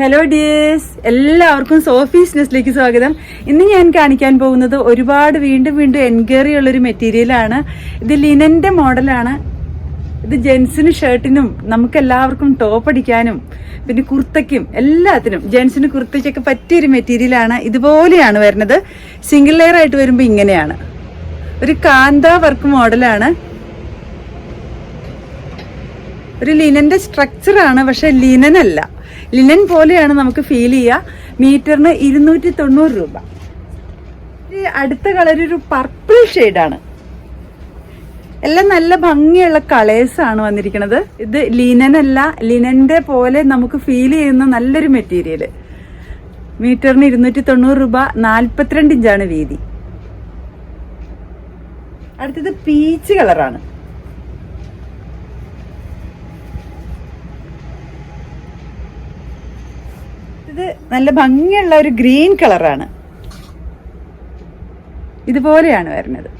Hello dears എല്ലാവർക്കും Sophie's സ്വാഗതം. ഇന്ന് ഞാൻ കാണിക്കാൻ പോകുന്നത് ഒരുപാട് വീണ്ടും വീണ്ടും എൻക്വയറി ഉള്ളൊരു മെറ്റീരിയലാണ്. ഇത് ലിനന്റെ മോഡലാണ്. ഇത് ജെൻസിന് ഷർട്ടിനും നമുക്ക് എല്ലാവർക്കും ടോപ്പ് അടിക്കാനും പിന്നെ കുർത്തയ്ക്കും എല്ലാത്തിനും ജെൻസിന് കുർത്തയ്ക്കൊക്കെ പറ്റിയൊരു മെറ്റീരിയലാണ്. ഇതുപോലെയാണ് വരുന്നത്. സിംഗിൾ ലെയർ ആയിട്ട് വരുമ്പോൾ ഇങ്ങനെയാണ്. ഒരു കാന്ത വർക്ക് മോഡലാണ്. ഒരു ലിനന്റെ സ്ട്രക്ചർ ആണ് പക്ഷെ ലിനൻ അല്ല. ലിനൻ പോലെയാണ് നമുക്ക് ഫീൽ ചെയ്യുക മീറ്ററിന് ഇരുന്നൂറ്റി തൊണ്ണൂറ് രൂപ അടുത്ത കളർ ഒരു പർപ്പിൾ ഷെയ്ഡാണ് എല്ലാം നല്ല ഭംഗിയുള്ള കളേഴ്സ് ആണ് വന്നിരിക്കുന്നത്. ഇത് ലിനൻ അല്ല ലിനന്റെ പോലെ നമുക്ക് ഫീൽ ചെയ്യുന്ന നല്ലൊരു മെറ്റീരിയൽ മീറ്ററിന് ഇരുന്നൂറ്റി തൊണ്ണൂറ് രൂപ നാൽപ്പത്തിരണ്ട് ഇഞ്ചാണ് വീതി. അടുത്തത് പീച്ച് കളറാണ് ഇത് നല്ല ഭംഗിയുള്ള ഒരു ഗ്രീൻ കളറാണ്. ഇതുപോലെയാണ് വരുന്നത്.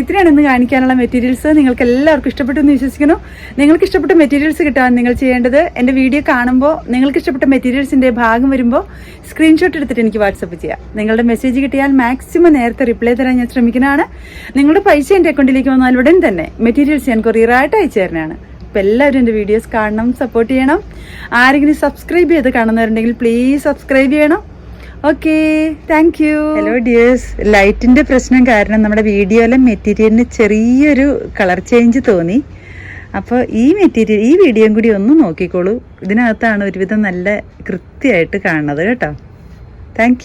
ഇത്രയാണ് ഇന്ന് കാണിക്കാനുള്ള മെറ്റീരിയൽസ് നിങ്ങൾക്ക് എല്ലാവർക്കും ഇഷ്ടപ്പെട്ടു എന്ന് വിശ്വസിക്കുന്നു. നിങ്ങൾക്ക് ഇഷ്ടപ്പെട്ട മെറ്റീരിയൽസ് കിട്ടാൻ നിങ്ങൾ ചെയ്യേണ്ടത് എന്റെ വീഡിയോ കാണുമ്പോൾ നിങ്ങൾക്ക് ഇഷ്ടപ്പെട്ട മെറ്റീരിയൽസിന്റെ ഭാഗം വരുമ്പോൾ സ്ക്രീൻഷോട്ട് എടുത്തിട്ട് എനിക്ക് വാട്സപ്പ് ചെയ്യാം. നിങ്ങളുടെ മെസ്സേജ് കിട്ടിയാൽ മാക്സിമം നേരത്തെ റിപ്ലൈ തരാൻ ഞാൻ ശ്രമിക്കുന്നതാണ്. നിങ്ങളുടെ പൈസ എന്റെ അക്കൗണ്ടിലേക്ക് വന്നാൽ ഉടൻ തന്നെ മെറ്റീരിയൽസ് ഞാൻ കൊറിയറായിട്ട് അയച്ചു തരുന്നതാണ്. അപ്പോൾ എല്ലാവരും എന്റെ വീഡിയോസ് കാണണം സപ്പോർട്ട് ചെയ്യണം. ആരെങ്കിലും സബ്സ്ക്രൈബ് ചെയ്ത് കാണുന്നവരുണ്ടെങ്കിൽ പ്ലീസ് സബ്സ്ക്രൈബ് ചെയ്യണം. Okay thank you hello dears ലൈറ്റിന്റെ പ്രശ്നം കാരണം നമ്മുടെ വീഡിയോയിലെ മെറ്റീരിയലിന് ചെറിയൊരു കളർ ചേഞ്ച് തോന്നി. അപ്പോൾ ഈ മെറ്റീരിയൽ ഈ വീഡിയോയും കൂടി ഒന്ന് നോക്കിക്കോളൂ. ഇതിനകത്താണ് ഒരുവിധം നല്ല കൃത്യമായിട്ട് കാണുന്നത് കേട്ടോ. താങ്ക്